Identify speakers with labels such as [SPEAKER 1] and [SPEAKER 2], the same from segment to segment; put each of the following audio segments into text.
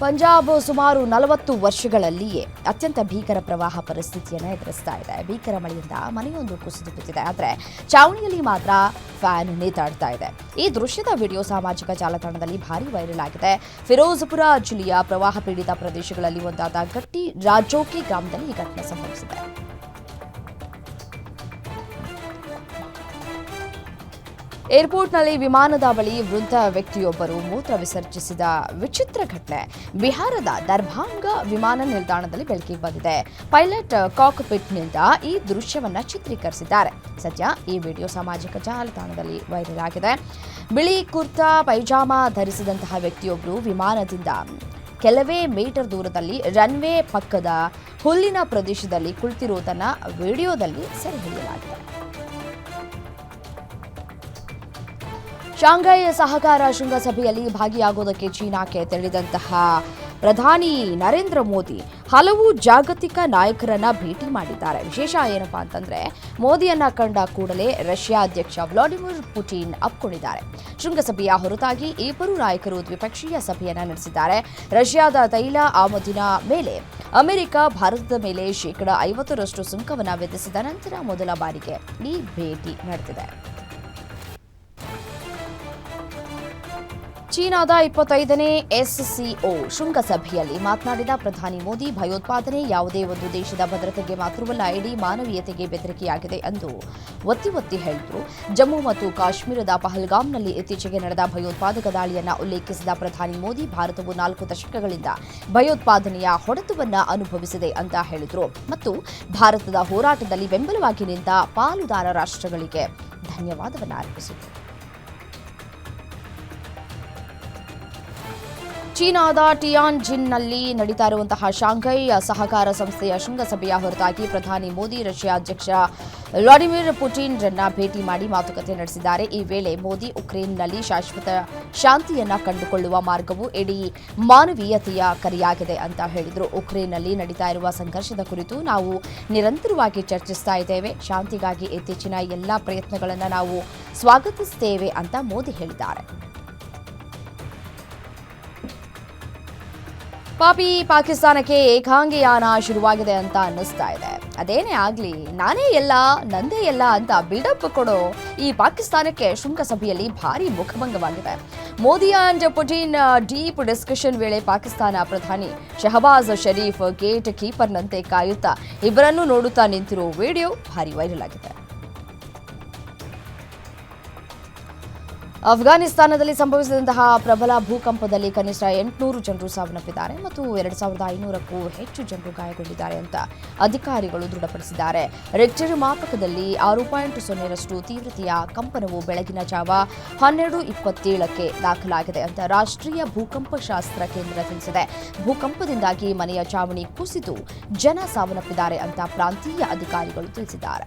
[SPEAKER 1] ಪಂಜಾಬ್ ಸುಮಾರು ನಲವತ್ತು ವರ್ಷಗಳಲ್ಲಿಯೇ ಅತ್ಯಂತ ಭೀಕರ ಪ್ರವಾಹ ಪರಿಸ್ಥಿತಿಯನ್ನು ಎದುರಿಸ್ತಾ ಇದೆ. ಭೀಕರ ಮಳೆಯಿಂದ ಮನೆಯೊಂದು ಕುಸಿದು ಬಿದ್ದಿದೆ. ಆದರೆ ಚಾವಣಿಯಲ್ಲಿ ಮಾತ್ರ ಫ್ಯಾನ್ ನೇತಾಡ್ತಾ ಇದೆ. ಈ ದೃಶ್ಯದ ವಿಡಿಯೋ ಸಾಮಾಜಿಕ ಜಾಲತಾಣದಲ್ಲಿ ಭಾರಿ ವೈರಲ್ ಆಗಿದೆ. ಫಿರೋಜ್ಪುರ ಜಿಲ್ಲೆಯ ಪ್ರವಾಹ ಪೀಡಿತ ಪ್ರದೇಶಗಳಲ್ಲಿ ಒಂದಾದ ಗಟ್ಟಿ ರಾಜೋಕಿ ಗ್ರಾಮದಲ್ಲಿ ಈ ಘಟನೆ ಸಂಭವಿಸಿದೆ. ಏರ್ಪೋರ್ಟ್ನಲ್ಲಿ ವಿಮಾನದ ಬಳಿ ವೃದ್ಧ ವ್ಯಕ್ತಿಯೊಬ್ಬರು ಮೂತ್ರ ವಿಸರ್ಜಿಸಿದ ವಿಚಿತ್ರ ಘಟನೆ. ಬಿಹಾರದ ದರ್ಭಾಂಗ ವಿಮಾನ ನಿಲ್ದಾಣದಲ್ಲಿ ಬೆಳಕಿಗೆ ಬಂದಿದೆ. ಪೈಲಟ್ ಕಾಕ್ಪಿಟ್ನಿಂದ ಈ ದೃಶ್ಯವನ್ನು ಚಿತ್ರೀಕರಿಸಿದ್ದಾರೆ. ಸದ್ಯ ಈ ವಿಡಿಯೋ ಸಾಮಾಜಿಕ ಜಾಲತಾಣದಲ್ಲಿ ವೈರಲ್ ಆಗಿದೆ. ಬಿಳಿ ಕುರ್ತಾ, ಪೈಜಾಮಾ ಧರಿಸಿದಂತಹ ವ್ಯಕ್ತಿಯೊಬ್ಬರು ವಿಮಾನದಿಂದ ಕೆಲವೇ ಮೀಟರ್ ದೂರದಲ್ಲಿ ರನ್ವೇ ಪಕ್ಕದ ಹುಲ್ಲಿನ ಪ್ರದೇಶದಲ್ಲಿ ಕುಳಿತಿರುವುದನ್ನು ವಿಡಿಯೋದಲ್ಲಿ ಸೆರೆ ಹಿಡಿಯಲಾಗಿದೆ. ಶಾಂಘೈ ಸಹಕಾರ ಶೃಂಗಸಭೆಯಲ್ಲಿ ಭಾಗಿಯಾಗುವುದಕ್ಕೆ ಚೀನಾಕ್ಕೆ ತೆರಳಿದಂತಹ ಪ್ರಧಾನಿ ನರೇಂದ್ರ ಮೋದಿ ಹಲವು ಜಾಗತಿಕ ನಾಯಕರನ್ನ ಭೇಟಿ ಮಾಡಿದ್ದಾರೆ. ವಿಶೇಷ ಏನಪ್ಪಾ ಅಂತಂದ್ರೆ, ಮೋದಿಯನ್ನ ಕಂಡ ಕೂಡಲೇ ರಷ್ಯಾ ಅಧ್ಯಕ್ಷ ವ್ಲಾಡಿಮಿರ್ ಪುಟಿನ್ ಅಪ್ಕೊಂಡಿದ್ದಾರೆ. ಶೃಂಗಸಭೆಯ ಹೊರತಾಗಿ ಇಬ್ಬರು ನಾಯಕರು ದ್ವಿಪಕ್ಷೀಯ ಸಭೆಯನ್ನ ನಡೆಸಿದ್ದಾರೆ. ರಷ್ಯಾದ ತೈಲ ಆಮದಿನ ಮೇಲೆ ಅಮೆರಿಕ, ಭಾರತದ ಮೇಲೆ ಶೇಕಡಾ ಐವತ್ತರಷ್ಟು ಸುಂಕವನ್ನು ವಿಧಿಸಿದ ನಂತರ ಮೊದಲ ಬಾರಿಗೆ ಈ ಭೇಟಿ ನಡೆದಿದೆ. ಚೀನಾದ ಇಪ್ಪತ್ತೈದನೇ ಎಸ್ಸಿಒ ಶೃಂಗಸಭೆಯಲ್ಲಿ ಮಾತನಾಡಿದ ಪ್ರಧಾನಿ ಮೋದಿ, ಭಯೋತ್ಪಾದನೆ ಯಾವುದೇ ಒಂದು ದೇಶದ ಭದ್ರತೆಗೆ ಮಾತ್ರವಲ್ಲ, ಇಡೀ ಮಾನವೀಯತೆಗೆ ಬೆದರಿಕೆಯಾಗಿದೆ ಎಂದು ಒತ್ತಿ ಒತ್ತಿ ಹೇಳಿದರು. ಜಮ್ಮು ಮತ್ತು ಕಾಶ್ಮೀರದ ಪಹಲ್ಗಾಮ್ನಲ್ಲಿ ಇತ್ತೀಚೆಗೆ ನಡೆದ ಭಯೋತ್ಪಾದಕ ದಾಳಿಯನ್ನು ಉಲ್ಲೇಖಿಸಿದ ಪ್ರಧಾನಿ ಮೋದಿ, ಭಾರತವು ನಾಲ್ಕು ದಶಕಗಳಿಂದ ಭಯೋತ್ಪಾದನೆಯ ಹೊಡೆತವನ್ನ ಅನುಭವಿಸಿದೆ ಅಂತ ಹೇಳಿದರು. ಮತ್ತು ಭಾರತದ ಹೋರಾಟದಲ್ಲಿ ಬೆಂಬಲವಾಗಿ ನಿಂತ ಪಾಲುದಾರ ರಾಷ್ಟ್ರಗಳಿಗೆ ಧನ್ಯವಾದವನ್ನು ಅರ್ಪಿಸಿದರು ಚೀನಾದ ಟಿಯಾನ್ ಜಿನ್ನಲ್ಲಿ ನಡೀತಾ ಇರುವಂತಹ ಶಾಂಘೈ ಸಹಕಾರ ಸಂಸ್ಥೆಯ ಶೃಂಗಸಭೆಯ ಹೊರತಾಗಿ ಪ್ರಧಾನಿ ಮೋದಿ ರಷ್ಯಾ ಅಧ್ಯಕ್ಷ ವ್ಲಾಡಿಮಿರ್ ಪುಟಿನ್ರನ್ನ ಭೇಟಿ ಮಾಡಿ ಮಾತುಕತೆ ನಡೆಸಿದ್ದಾರೆ. ಈ ವೇಳೆ ಮೋದಿ ಉಕ್ರೇನ್ನಲ್ಲಿ ಶಾಶ್ವತ ಶಾಂತಿಯನ್ನ ಕಂಡುಕೊಳ್ಳುವ ಮಾರ್ಗವು ಇಡೀ ಮಾನವೀಯತೆಯ ಕರೆಯಾಗಿದೆ ಅಂತ ಹೇಳಿದರು. ಉಕ್ರೇನ್ನಲ್ಲಿ ನಡೀತಾ ಇರುವ ಸಂಘರ್ಷದ ಕುರಿತು ನಾವು ನಿರಂತರವಾಗಿ ಚರ್ಚಿಸ್ತಾ ಇದ್ದೇವೆ. ಶಾಂತಿಗಾಗಿ ಇತ್ತೀಚಿನ ಎಲ್ಲ ಪ್ರಯತ್ನಗಳನ್ನು ನಾವು ಸ್ವಾಗತಿಸುತ್ತೇವೆ ಅಂತ ಮೋದಿ ಹೇಳಿದ್ದಾರೆ. ಪಾಪಿ ಪಾಕಿಸ್ತಾನಕ್ಕೆ ಏಕಾಂಗಿಯಾನ ಶುರುವಾಗಿದೆ ಅಂತ ಅನ್ನಿಸ್ತಾ ಇದೆ. ಅದೇನೇ ಆಗಲಿ, ನಾನೇ ಎಲ್ಲ, ನಂದೇ ಎಲ್ಲ ಅಂತ ಬಿಲ್ಡಪ್ ಕೊಡೋ ಈ ಪಾಕಿಸ್ತಾನಕ್ಕೆ ಶೃಂಗಸಭೆಯಲ್ಲಿ ಭಾರಿ ಮುಖಭಂಗವಾಗಿದೆ. Modi and Putin deep discussion ವೇಳೆ ಪಾಕಿಸ್ತಾನ ಪ್ರಧಾನಿ ಶಹಬಾಜ್ ಶರೀಫ್ ಗೇಟ್ ಕೀಪರ್ನಂತೆ ಕಾಯುತ್ತಾ, ಇಬ್ಬರನ್ನೂ ನೋಡುತ್ತಾ ನಿಂತಿರೋ ವಿಡಿಯೋ ಭಾರಿ ವೈರಲ್ ಆಗಿದೆ. ಅಫ್ಘಾನಿಸ್ತಾನದಲ್ಲಿ ಸಂಭವಿಸಿದಂತಹ ಪ್ರಬಲ ಭೂಕಂಪದಲ್ಲಿ ಕನಿಷ್ಠ ಎಂಟುನೂರು ಜನರು ಸಾವನ್ನಪ್ಪಿದ್ದಾರೆ ಮತ್ತು ಎರಡು ಸಾವಿರದ ಐನೂರಕ್ಕೂ ಹೆಚ್ಚು ಜನರು ಗಾಯಗೊಂಡಿದ್ದಾರೆ ಅಂತ ಅಧಿಕಾರಿಗಳು ದೃಢಪಡಿಸಿದ್ದಾರೆ. ರೆಕ್ಟರ್ ಮಾಪಕದಲ್ಲಿ ಆರು ಪಾಯಿಂಟ್ ಸೊನ್ನೆರಷ್ಟು ತೀವ್ರತೆಯ ಕಂಪನವು ಬೆಳಗಿನ ಜಾವ ಹನ್ನೆರಡು ಇಪ್ಪತ್ತೇಳಕ್ಕೆ ದಾಖಲಾಗಿದೆ ಅಂತ ರಾಷ್ಟ್ರೀಯ ಭೂಕಂಪಶಾಸ್ತ್ರ ಕೇಂದ್ರ ತಿಳಿಸಿದೆ. ಭೂಕಂಪದಿಂದಾಗಿ ಮನೆಯ ಚಾವಣಿ ಕುಸಿದು ಜನ ಸಾವನ್ನಪ್ಪಿದ್ದಾರೆ ಅಂತ ಪ್ರಾಂತೀಯ ಅಧಿಕಾರಿಗಳು ತಿಳಿಸಿದ್ದಾರೆ.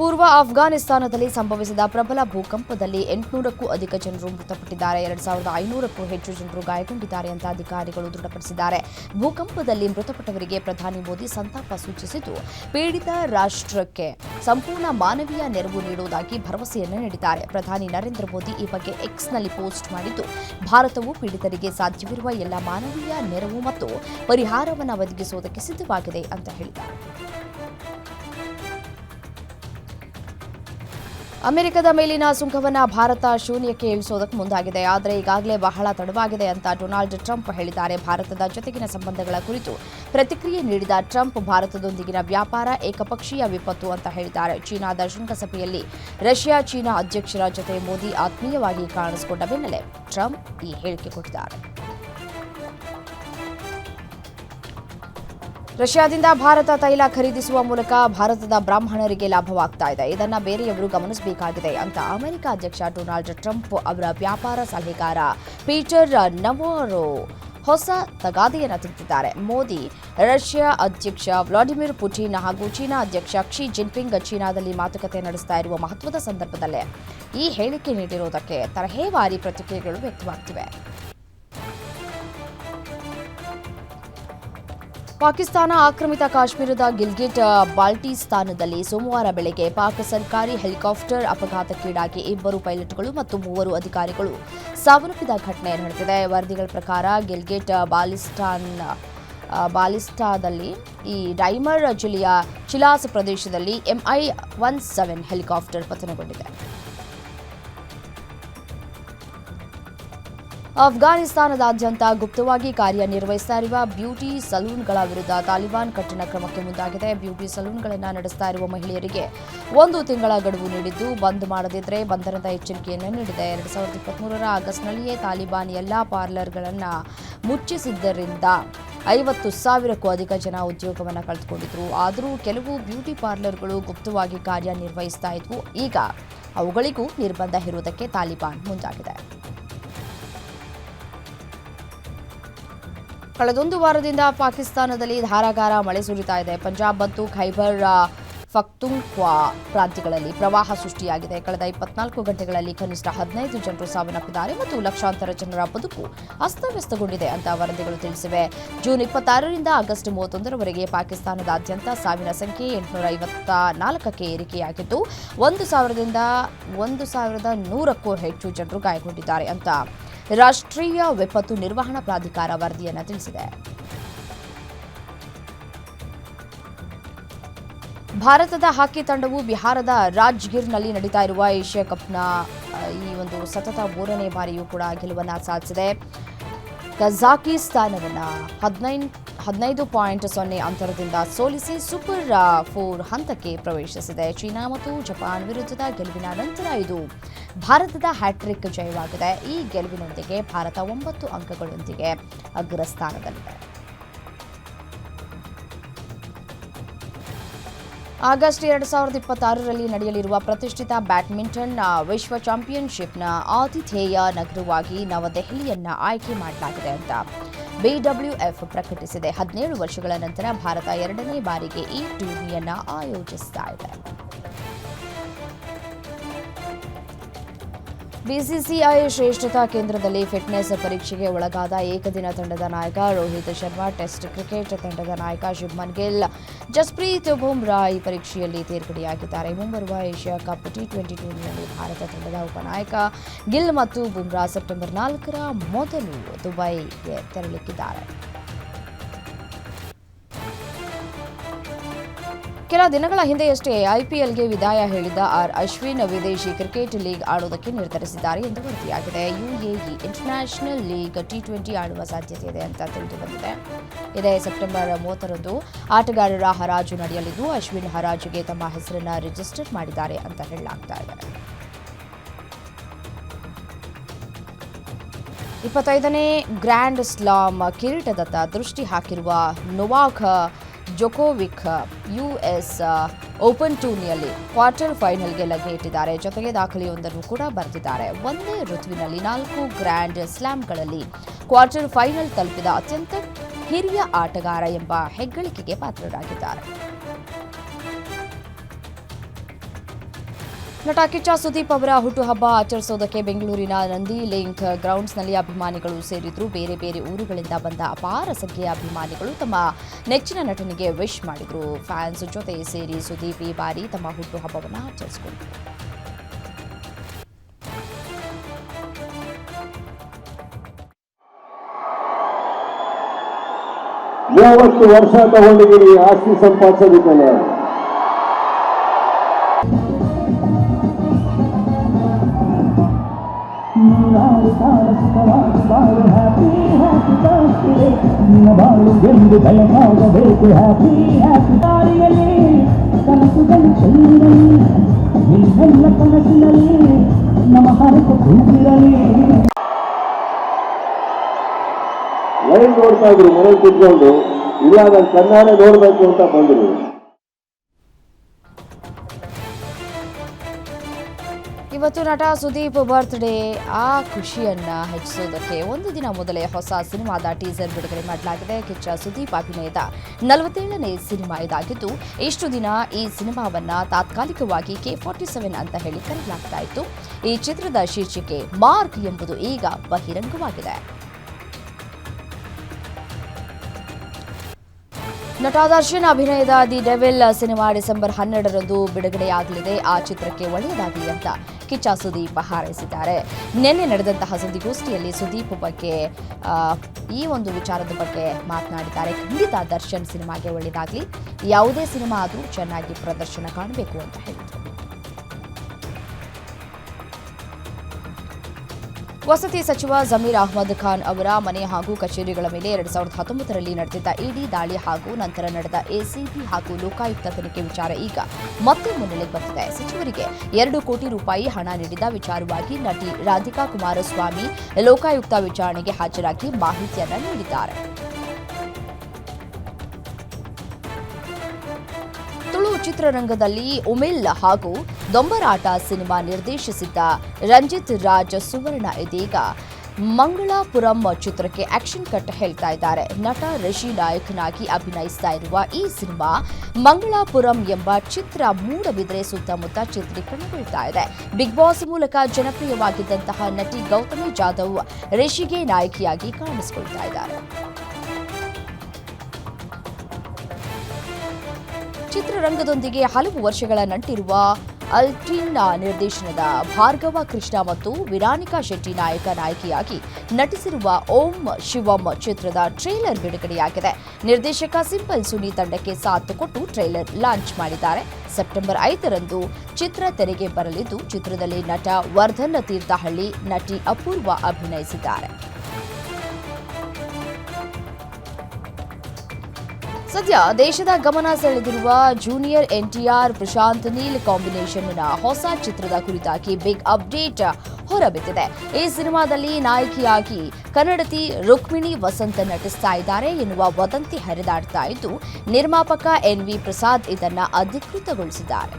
[SPEAKER 1] ಪೂರ್ವ ಅಫ್ಘಾನಿಸ್ತಾನದಲ್ಲಿ ಸಂಭವಿಸಿದ ಪ್ರಬಲ ಭೂಕಂಪದಲ್ಲಿ ಎಂಟುನೂರಕ್ಕೂ ಅಧಿಕ ಜನರು ಮೃತಪಟ್ಟಿದ್ದಾರೆ. ಎರಡು ಸಾವಿರದ ಐನೂರಕ್ಕೂ ಹೆಚ್ಚು ಜನರು ಗಾಯಗೊಂಡಿದ್ದಾರೆ ಅಂತ ಅಧಿಕಾರಿಗಳು ದೃಢಪಡಿಸಿದ್ದಾರೆ. ಭೂಕಂಪದಲ್ಲಿ ಮೃತಪಟ್ಟವರಿಗೆ ಪ್ರಧಾನಿ ಮೋದಿ ಸಂತಾಪ ಸೂಚಿಸಿದ್ದು, ಪೀಡಿತ ರಾಷ್ಟ್ರಕ್ಕೆ ಸಂಪೂರ್ಣ ಮಾನವೀಯ ನೆರವು ನೀಡುವುದಾಗಿ ಭರವಸೆಯನ್ನು ನೀಡಿದ್ದಾರೆ. ಪ್ರಧಾನಿ ನರೇಂದ್ರ ಮೋದಿ ಈ ಬಗ್ಗೆ ಎಕ್ಸ್ನಲ್ಲಿ ಪೋಸ್ಟ್ ಮಾಡಿದ್ದು, ಭಾರತವು ಪೀಡಿತರಿಗೆ ಸಾಧ್ಯವಿರುವ ಎಲ್ಲ ಮಾನವೀಯ ನೆರವು ಮತ್ತು ಪರಿಹಾರವನ್ನು ಒದಗಿಸುವುದಕ್ಕೆ ಸಿದ್ಧವಾಗಿದೆ ಅಂತ ಹೇಳಿದ್ದಾರೆ. ಅಮೆರಿಕದ ಮೇಲಿನ ಸುಂಕವನ್ನು ಭಾರತ ಶೂನ್ಯಕ್ಕೆ ಇಳಿಸೋದಕ್ಕೆ ಮುಂದಾಗಿದೆ. ಆದರೆ ಈಗಾಗಲೇ ಬಹಳ ತಡವಾಗಿದೆ ಅಂತ ಡೊನಾಲ್ಡ್ ಟ್ರಂಪ್ ಹೇಳಿದ್ದಾರೆ. ಭಾರತದ ಜೊತೆಗಿನ ಸಂಬಂಧಗಳ ಕುರಿತು ಪ್ರತಿಕ್ರಿಯೆ ನೀಡಿದ ಟ್ರಂಪ್ ಭಾರತದೊಂದಿಗಿನ ವ್ಯಾಪಾರ, ಏಕಪಕ್ಷೀಯ ವಿಪತ್ತು ಅಂತ ಹೇಳಿದ್ದಾರೆ. ಚೀನಾದ ಶೃಂಗಸಭೆಯಲ್ಲಿ ರಷ್ಯಾ ಚೀನಾ ಅಧ್ಯಕ್ಷರ ಜೊತೆ ಮೋದಿ ಆತ್ಮೀಯವಾಗಿ ಕಾಣಿಸಿಕೊಂಡ ಬೆನ್ನಲ್ಲೇ ಟ್ರಂಪ್ ಈ ಹೇಳಿಕೆ ಕೊಟ್ಟಿದ್ದಾರೆ. ರಷ್ಯಾದಿಂದ ಭಾರತ ತೈಲ ಖರೀದಿಸುವ ಮೂಲಕ ಭಾರತದ ಬ್ರಾಹ್ಮಣರಿಗೆ ಲಾಭವಾಗ್ತಾ ಇದೆ. ಇದನ್ನು ಬೇರೆಯವರು ಗಮನಿಸಬೇಕಾಗಿದೆ ಅಂತ ಅಮೆರಿಕ ಅಧ್ಯಕ್ಷ ಡೊನಾಲ್ಡ್ ಟ್ರಂಪ್ ಅವರ ವ್ಯಾಪಾರ ಸಲಹೆಗಾರ ಪೀಟರ್ ನವೋರೋ ಹೊಸ ತಗಾದೆಯನ್ನು ತಿಳಿಸಿದ್ದಾರೆ ಮೋದಿ, ರಷ್ಯಾ ಅಧ್ಯಕ್ಷ ವ್ಲಾಡಿಮಿರ್ ಪುಟಿನ್ ಹಾಗೂ ಚೀನಾ ಅಧ್ಯಕ್ಷ ಕ್ಷಿ ಜಿನ್ಪಿಂಗ್ ಚೀನಾದಲ್ಲಿ ಮಾತುಕತೆ ನಡೆಸ್ತಾ ಇರುವ ಮಹತ್ವದ ಸಂದರ್ಭದಲ್ಲೇ ಈ ಹೇಳಿಕೆ ನೀಡಿರುವುದಕ್ಕೆ ತರಹೇವಾರಿ ಪ್ರತಿಕ್ರಿಯೆಗಳು ವ್ಯಕ್ತವಾಗ್ತಿವೆ. ಪಾಕಿಸ್ತಾನ ಆಕ್ರಮಿತ ಕಾಶ್ಮೀರದ ಗಿಲ್ಗಿಟ್ ಬಾಲ್ಟಿಸ್ತಾನದಲ್ಲಿ ಸೋಮವಾರ ಬೆಳಗ್ಗೆ ಪಾಕ್ ಸರ್ಕಾರಿ ಹೆಲಿಕಾಪ್ಟರ್ ಅಪಘಾತಕ್ಕೀಡಾಗಿ ಇಬ್ಬರು ಪೈಲಟ್ಗಳು ಮತ್ತು ಮೂವರು ಅಧಿಕಾರಿಗಳು ಸಾವನ್ನಪ್ಪಿದ ಘಟನೆ ನಡೆದಿದೆ. ವರದಿಗಳ ಪ್ರಕಾರ ಗಿಲ್ಗಿಟ್ ಬಾಲಿಸ್ತಾನ್ ಬಾಲಿಸ್ಟಾದಲ್ಲಿ ಈ ಡೈಮರ್ ಜಿಲ್ಲೆಯ ಚಿಲಾಸ್ ಪ್ರದೇಶದಲ್ಲಿ ಎಂಐ ಒನ್ ಸೆವೆನ್ ಹೆಲಿಕಾಪ್ಟರ್ ಪತನಗೊಂಡಿದೆ. ಅಫ್ಘಾನಿಸ್ತಾನದಾದ್ಯಂತ ಗುಪ್ತವಾಗಿ ಕಾರ್ಯನಿರ್ವಹಿಸ್ತಾ ಇರುವ ಬ್ಯೂಟಿ ಸಲೂನ್ಗಳ ವಿರುದ್ಧ ತಾಲಿಬಾನ್ ಕಠಿಣ ಕ್ರಮಕ್ಕೆ ಮುಂದಾಗಿದೆ. ಬ್ಯೂಟಿ ಸಲೂನ್ಗಳನ್ನು ನಡೆಸ್ತಾ ಇರುವ ಮಹಿಳೆಯರಿಗೆ ಒಂದು ತಿಂಗಳ ಗಡುವು ನೀಡಿದ್ದು, ಬಂದ್ ಮಾಡದಿದ್ದರೆ ಬಂಧನದ ಎಚ್ಚರಿಕೆಯನ್ನು ನೀಡಿದೆ. ಎರಡು ಸಾವಿರದ ಇಪ್ಪತ್ಮೂರರ ಆಗಸ್ಟ್ನಲ್ಲಿಯೇ ತಾಲಿಬಾನ್ ಎಲ್ಲಾ ಪಾರ್ಲರ್ಗಳನ್ನು ಮುಚ್ಚಿಸಿದ್ದರಿಂದ ಐವತ್ತು ಸಾವಿರಕ್ಕೂ ಅಧಿಕ ಜನ ಉದ್ಯೋಗವನ್ನು ಕಳೆದುಕೊಂಡಿದ್ರು. ಆದರೂ ಕೆಲವು ಬ್ಯೂಟಿ ಪಾರ್ಲರ್ಗಳು ಗುಪ್ತವಾಗಿ ಕಾರ್ಯನಿರ್ವಹಿಸ್ತಾ ಇದ್ವು. ಈಗ ಅವುಗಳಿಗೂ ನಿರ್ಬಂಧ ಹೇರುವುದಕ್ಕೆ ತಾಲಿಬಾನ್ ಮುಂದಾಗಿದೆ. ಕಳೆದೊಂದು ವಾರದಿಂದ ಪಾಕಿಸ್ತಾನದಲ್ಲಿ ಧಾರಾಕಾರ ಮಳೆ ಸುರಿತಾ ಇದೆ. ಪಂಜಾಬ್ ಮತ್ತು ಖೈಬರ್ ಫಕ್ತುಂಖ್ವಾ ಪ್ರಾಂತ್ಯಗಳಲ್ಲಿ ಪ್ರವಾಹ ಸೃಷ್ಟಿಯಾಗಿದೆ. ಕಳೆದ ಇಪ್ಪತ್ನಾಲ್ಕು ಗಂಟೆಗಳಲ್ಲಿ ಕನಿಷ್ಠ ಹದಿನೈದು ಜನರು ಸಾವನ್ನಪ್ಪಿದ್ದಾರೆ ಮತ್ತು ಲಕ್ಷಾಂತರ ಜನರ ಬದುಕು ಅಸ್ತವ್ಯಸ್ತಗೊಂಡಿದೆ ಅಂತ ವರದಿಗಳು ತಿಳಿಸಿವೆ. ಜೂನ್ ಇಪ್ಪತ್ತಾರರಿಂದ ಆಗಸ್ಟ್ ಮೂವತ್ತೊಂದರವರೆಗೆ ಪಾಕಿಸ್ತಾನದಾದ್ಯಂತ ಸಾವಿನ ಸಂಖ್ಯೆ ಎಂಟುನೂರ ಐವತ್ತ ನಾಲ್ಕಕ್ಕೆ ಏರಿಕೆಯಾಗಿದ್ದು, ಒಂದು ಸಾವಿರದಿಂದ ಒಂದು ಸಾವಿರದ ನೂರಕ್ಕೂ ಹೆಚ್ಚು ಜನರು ಗಾಯಗೊಂಡಿದ್ದಾರೆ ಅಂತ ರಾಷ್ಟ್ರೀಯ ವಿಪತ್ತು ನಿರ್ವಹಣಾ ಪ್ರಾಧಿಕಾರ ವರದಿಯನ್ನು ತಿಳಿಸಿದೆ. ಭಾರತದ ಹಾಕಿ ತಂಡವು ಬಿಹಾರದ ರಾಜ್ಗಿರ್ನಲ್ಲಿ ನಡೀತಾ ಇರುವ ಏಷ್ಯಾ ಕಪ್ನ ಈ ಒಂದು ಸತತ ಮೂರನೇ ಬಾರಿಯೂ ಕೂಡ ಗೆಲುವನ್ನು ಸಾಧಿಸಿದೆ. ಕಜಾಕಿಸ್ತಾನವನ್ನು ಹದಿನೈದು ಹದಿನೈದು ಪಾಯಿಂಟ್ ಸೊನ್ನೆ ಅಂತರದಿಂದ ಸೋಲಿಸಿ ಸೂಪರ್ ಫೋರ್ ಹಂತಕ್ಕೆ ಪ್ರವೇಶಿಸಿದೆ. ಚೀನಾ ಮತ್ತು ಜಪಾನ್ ವಿರುದ್ಧದ ಗೆಲುವಿನ ನಂತರ ಇದು ಭಾರತದ ಹ್ಯಾಟ್ರಿಕ್ ಜಯವಾಗಿದೆ. ಈ ಗೆಲುವಿನೊಂದಿಗೆ ಭಾರತ ಒಂಬತ್ತು ಅಂಕಗಳೊಂದಿಗೆ ಅಗ್ರಸ್ಥಾನದಲ್ಲಿದೆ. ಆಗಸ್ಟ್ ಎರಡು ಸಾವಿರದ ಇಪ್ಪತ್ತಾರರಲ್ಲಿ ನಡೆಯಲಿರುವ ಪ್ರತಿಷ್ಠಿತ ಬ್ಯಾಡ್ಮಿಂಟನ್ ವಿಶ್ವ ಚಾಂಪಿಯನ್ಶಿಪ್ನ ಆತಿಥೇಯ ನಗರವಾಗಿ ನವದೆಹಲಿಯನ್ನ ಆಯ್ಕೆ ಮಾಡಲಾಗಿದೆ ಅಂತ ಬಿಡಬ್ಲ್ಯೂಎಫ್ ಪ್ರಕಟಿಸಿದೆ. ಹದಿನೇಳು ವರ್ಷಗಳ ನಂತರ ಭಾರತ ಎರಡನೇ ಬಾರಿಗೆ ಈ ಟೂರ್ನಿಯನ್ನು ಆಯೋಜಿಸ್ತಾ ಇದೆ. ಬಿಸಿಸಿಐ ಶ್ರೇಷ್ಠತಾ ಕೇಂದ್ರದಲ್ಲಿ ಫಿಟ್ನೆಸ್ ಪರೀಕ್ಷೆಗೆ ಒಳಗಾದ ಏಕದಿನ ತಂಡದ ನಾಯಕ ರೋಹಿತ್ ಶರ್ಮಾ, ಟೆಸ್ಟ್ ಕ್ರಿಕೆಟ್ ತಂಡದ ನಾಯಕ ಶುಭ್ಮನ್ ಗಿಲ್, ಜಸ್ಪ್ರೀತ್ ಬುಮ್ರಾ ಈ ಪರೀಕ್ಷೆಯಲ್ಲಿ ತೇರ್ಗಡೆಯಾಗಿದ್ದಾರೆ. ಮುಂಬರುವ ಏಷ್ಯಾ ಕಪ್ ಟಿ ಟ್ವೆಂಟಿ ಟೂರ್ನಿಯಲ್ಲಿ ಭಾರತ ತಂಡದ ಉಪನಾಯಕ ಗಿಲ್ ಮತ್ತು ಬುಮ್ರಾ ಸೆಪ್ಟೆಂಬರ್ ನಾಲ್ಕರ ಮೊದಲು ದುಬೈಗೆ ತೆರಳಿದ್ದಾರೆ ಕೆಲ ದಿನಗಳ ಹಿಂದೆಯಷ್ಟೇ ಐಪಿಎಲ್ಗೆ ವಿದಾಯ ಹೇಳಿದ್ದ ಆರ್ ಅಶ್ವಿನ್, ವಿದೇಶಿ ಕ್ರಿಕೆಟ್ ಲೀಗ್ ಆಡುವುದಕ್ಕೆ ನಿರ್ಧರಿಸಿದ್ದಾರೆ ಎಂದು ವರದಿಯಾಗಿದೆ. UAE international league T twenty ಆಡುವ ಸಾಧ್ಯತೆ ಇದೆ ಅಂತ ತಿಳಿದು ಬಂದಿದೆ. ಇದೇ ಸೆಪ್ಟೆಂಬರ್ ಮೂವತ್ತರಂದು ಆಟಗಾರರ ಹರಾಜು ನಡೆಯಲಿದ್ದು, ಅಶ್ವಿನ್ ಹರಾಜುಗೆ ತಮ್ಮ ಹೆಸರನ್ನು ರಿಜಿಸ್ಟರ್ ಮಾಡಿದ್ದಾರೆ ಅಂತ ಹೇಳಲಾಗ್ತಾ ಇದೆ. ಇಪ್ಪತ್ತೈದನೇ ಗ್ರ್ಯಾಂಡ್ ಸ್ಲಾಮ್ ಕಿರೀಟದತ್ತ ದೃಷ್ಟಿ ಹಾಕಿರುವ ನೊವಾಕ್ ಜೊಕೋವಿಕ್ ಯುಎಸ್ ಓಪನ್ ಟೂರ್ನಿಯಲ್ಲಿ ಕ್ವಾರ್ಟರ್ ಫೈನಲ್ಗೆ ಲಗ್ಗೆ ಇಟ್ಟಿದ್ದಾರೆ. ಜೊತೆಗೆ ದಾಖಲೆಯೊಂದನ್ನು ಕೂಡ ಬರೆದಿದ್ದಾರೆ. ಒಂದೇ ಋತುವಿನಲ್ಲಿ ನಾಲ್ಕು ಗ್ರ್ಯಾಂಡ್ ಸ್ಲ್ಯಾಮ್ಗಳಲ್ಲಿ ಕ್ವಾರ್ಟರ್ ಫೈನಲ್ ತಲುಪಿದ ಅತ್ಯಂತ ಹಿರಿಯ ಆಟಗಾರ ಎಂಬ ಹೆಗ್ಗಳಿಕೆಗೆ ಪಾತ್ರರಾಗಿದ್ದಾರೆ. ನಟ ಕಿಚ್ಚ ಸುದೀಪ್ ಅವರ ಹುಟ್ಟುಹಬ್ಬ ಆಚರಿಸೋದಕ್ಕೆ ಬೆಂಗಳೂರಿನ ನಂದಿ ಲಿಂಕ್ ಗ್ರೌಂಡ್ಸ್ನಲ್ಲಿ ಅಭಿಮಾನಿಗಳು ಸೇರಿದ್ರು. ಬೇರೆ ಬೇರೆ ಊರುಗಳಿಂದ ಬಂದ ಅಪಾರ ಸಂಖ್ಯೆಯ ಅಭಿಮಾನಿಗಳು ತಮ್ಮ ನೆಚ್ಚಿನ ನಟನಿಗೆ ವಿಶ್ ಮಾಡಿದ್ರು. ಫ್ಯಾನ್ಸ್ ಜೊತೆ ಸೇರಿ ಸುದೀಪ್ ಈ ಬಾರಿ ತಮ್ಮ ಹುಟ್ಟುಹಬ್ಬವನ್ನು ಆಚರಿಸಿಕೊಂಡರು
[SPEAKER 2] ಮೂವತ್ತು ವರ್ಷ ತಗೊಂಡಿದ್ದೀನಿ ಆಸ್ತಿ ಸಂಪಾದಿಸೋದಕ್ಕೆಲ್ಲ
[SPEAKER 3] ಬಾಳು ಹ್ಯಾಪಿ ಹ್ಯಾಪಿ ಬರ್ತ್ಡೇ ನಿನ್ನ ಬಾಳು ಎಂದು ಬೆಳಕಾಗಬೇಕು ಹ್ಯಾಪಿ ಹ್ಯಾಪಿ ದಾರಿಯಲ್ಲಿ ಕನಸುಗಳು ಚೆಲ್ಲಿರಲಿ ನಿನ್ನೆಲ್ಲ ಕನಸಿನಲ್ಲಿ ನಮ್ಮ ಹರಕು ಕೂಗಿರಲಿ
[SPEAKER 2] ಲೈವ್ ನೋಡ್ತಾ ಇದ್ರು ಮನೇಲಿ ಕೂತ್ಕೊಂಡು ಇಲ್ಲ ನಾನು ಕಣ್ಣಾರೆ ನೋಡ್ಬೇಕು ಅಂತ ಬಂದ್ರು
[SPEAKER 1] ಇವತ್ತು ನಟ ಸುದೀಪ್ ಬರ್ತ್ಡೇ. ಆ ಖುಷಿಯನ್ನ ಹೆಚ್ಚಿಸೋದಕ್ಕೆ ಒಂದು ದಿನ ಮೊದಲೇ ಹೊಸ ಸಿನಿಮಾದ ಟೀಸರ್ ಬಿಡುಗಡೆ ಮಾಡಲಾಗಿದೆ. ಕಿಚ್ಚ ಸುದೀಪ್ ಅಭಿನಯದ ನಲವತ್ತೇಳನೇ ಸಿನಿಮಾ ಇದಾಗಿದ್ದು, ಇಷ್ಟು ದಿನ ಈ ಸಿನಿಮಾವನ್ನ ತಾತ್ಕಾಲಿಕವಾಗಿ ಕೆ ಫಾರ್ಟಿ ಸೆವೆನ್ ಅಂತ ಹೇಳಿ ಕರೆಯಲಾಗ್ತಾ ಇತ್ತು. ಈ ಚಿತ್ರದ ಶೀರ್ಷಿಕೆ ಮಾರ್ಕ್ ಎಂಬುದು ಈಗ ಬಹಿರಂಗವಾಗಿದೆ. ನಟ ದರ್ಶನ್ ಅಭಿನಯದ ದಿ ಡೆವಿಲ್ ಸಿನಿಮಾ ಡಿಸೆಂಬರ್ ಹನ್ನೆರಡರಂದು ಬಿಡುಗಡೆಯಾಗಲಿದೆ. ಆ ಚಿತ್ರಕ್ಕೆ ಒಳ್ಳೆಯದಾಗಲಿ ಅಂತ ಕಿಚ್ಚ ಸುದೀಪ್ ಹಾರೈಸಿದ್ದಾರೆ. ನಿನ್ನೆ ನಡೆದಂತಹ ಸುದ್ದಿಗೋಷ್ಠಿಯಲ್ಲಿ ಸುದೀಪ್ ಬಗ್ಗೆ ಈ ಒಂದು ವಿಚಾರದ ಬಗ್ಗೆ ಮಾತನಾಡಿದ್ದಾರೆ. ಖಂಡಿತ ದರ್ಶನ್ ಸಿನಿಮಾಗೆ ಒಳ್ಳೆಯದಾಗಲಿ, ಯಾವುದೇ ಸಿನಿಮಾ ಆದರೂ ಚೆನ್ನಾಗಿ ಪ್ರದರ್ಶನ ಕಾಣಬೇಕು ಅಂತ ಹೇಳಿದರು ವಸತಿ ಸಚಿವ ಜಮೀರ್ ಅಹ್ಮದ್ ಖಾನ್ ಅವರ ಮನೆ ಹಾಗೂ ಕಚೇರಿಗಳ ಮೇಲೆ ಎರಡ್ ಸಾವಿರದ ಹತ್ತೊಂಬತ್ತರಲ್ಲಿ ನಡೆದಿದ್ದ ಇಡಿ ದಾಳಿ ಹಾಗೂ ನಂತರ ನಡೆದ ಎಸಿಬಿ ಹಾಗೂ ಲೋಕಾಯುಕ್ತ ತನಿಖೆ ವಿಚಾರ ಈಗ ಮತ್ತೆ ಮುನ್ನೆಲೆಗೆ ಬಂದಿದೆ. ಸಚಿವರಿಗೆ ಎರಡು ಕೋಟಿ ರೂಪಾಯಿ ಹಣ ನೀಡಿದ ವಿಚಾರವಾಗಿ ನಟಿ ರಾಧಿಕಾ ಕುಮಾರಸ್ವಾಮಿ ಲೋಕಾಯುಕ್ತ ವಿಚಾರಣೆಗೆ ಹಾಜರಾಗಿ ಮಾಹಿತಿಯನ್ನು ನೀಡಿದ್ದಾರೆ. ಚಿತ್ರರಂಗದಲ್ಲಿ ಉಮಿಲ್ ಹಾಗೂ ದೊಂಬರಾಟ ಸಿನಿಮಾ ನಿರ್ದೇಶಿಸಿದ್ದ ರಂಜಿತ್ ರಾಜ್ ಸುವರ್ಣ ಇದೀಗ ಮಂಗಳಾಪುರಂ ಚಿತ್ರಕ್ಕೆ ಆಕ್ಷನ್ ಕಟ್ ಹೇಳ್ತಾ ಇದ್ದಾರೆ. ನಟ ರಿಷಿ ನಾಯಕನಾಗಿ ಅಭಿನಯಿಸ್ತಾ ಇರುವ ಈ ಸಿನಿಮಾ ಮಂಗಳಾಪುರಂ ಎಂಬ ಚಿತ್ರ ಮೂಡಬಿದ್ರೆ ಸುತ್ತಮುತ್ತ ಚಿತ್ರೀಕರಣಗೊಳ್ತಾ ಇದೆ. ಬಿಗ್ ಬಾಸ್ ಮೂಲಕ ಜನಪ್ರಿಯವಾಗಿದ್ದಂತಹ ನಟಿ ಗೌತಮಿ ಜಾಧವ್ ರಿಷಿಗೆ ನಾಯಕಿಯಾಗಿ ಕಾಣಿಸಿಕೊಳ್ತಾ ಇದ್ದಾರೆ. ಚಿತ್ರರಂಗದೊಂದಿಗೆ ಹಲವು ವರ್ಷಗಳ ನಂಟಿರುವ ಅಲ್ಟಿನ್ ನಿರ್ದೇಶನದ ಭಾರ್ಗವ ಕೃಷ್ಣ ಮತ್ತು ವಿರಾನಿಕಾ ಶೆಟ್ಟಿ ನಾಯಕ ನಾಯಕಿಯಾಗಿ ನಟಿಸಿರುವ ಓಂ ಶಿವಂ ಚಿತ್ರದ ಟ್ರೈಲರ್ ಬಿಡುಗಡೆಯಾಗಿದೆ. ನಿರ್ದೇಶಕ ಸಿಂಪಲ್ ಸುನಿ ತಂಡಕ್ಕೆ ಸಾಥ್ ಕೊಟ್ಟು ಟ್ರೇಲರ್ ಲಾಂಚ್ ಮಾಡಿದ್ದಾರೆ. ಸೆಪ್ಟೆಂಬರ್ ಐದರಂದು ಚಿತ್ರ ತೆರೆಗೆ ಬರಲಿದ್ದು, ಚಿತ್ರದಲ್ಲಿ ನಟ ವರ್ಧನ್ ತೀರ್ಥಹಳ್ಳಿ ನಟಿ ಅಪೂರ್ವ ಅಭಿನಯಿಸಿದ್ದಾರೆ. ಸದ್ಯ ದೇಶದ ಗಮನ ಸೆಳೆದಿರುವ ಜೂನಿಯರ್ ಎನ್ಟಿಆರ್ ಪ್ರಶಾಂತ್ ನೀಲ್ ಕಾಂಬಿನೇಷನ್ನ ಹೊಸ ಚಿತ್ರದ ಕುರಿತಾಗಿ ಬಿಗ್ ಅಪ್ಡೇಟ್ ಹೊರಬಿದ್ದಿದೆ. ಈ ಸಿನಿಮಾದಲ್ಲಿ ನಾಯಕಿಯಾಗಿ ಕನ್ನಡತಿ ರುಕ್ಮಿಣಿ ವಸಂತ ನಟಿಸ್ತಾ ಇದ್ದಾರೆ ಎನ್ನುವ ವದಂತಿ ಹರಿದಾಡ್ತಾ ಇದ್ದು, ನಿರ್ಮಾಪಕ ಎನ್ ವಿ ಪ್ರಸಾದ್ ಇದನ್ನ ಅಧಿಕೃತಗೊಳಿಸಿದ್ದಾರೆ.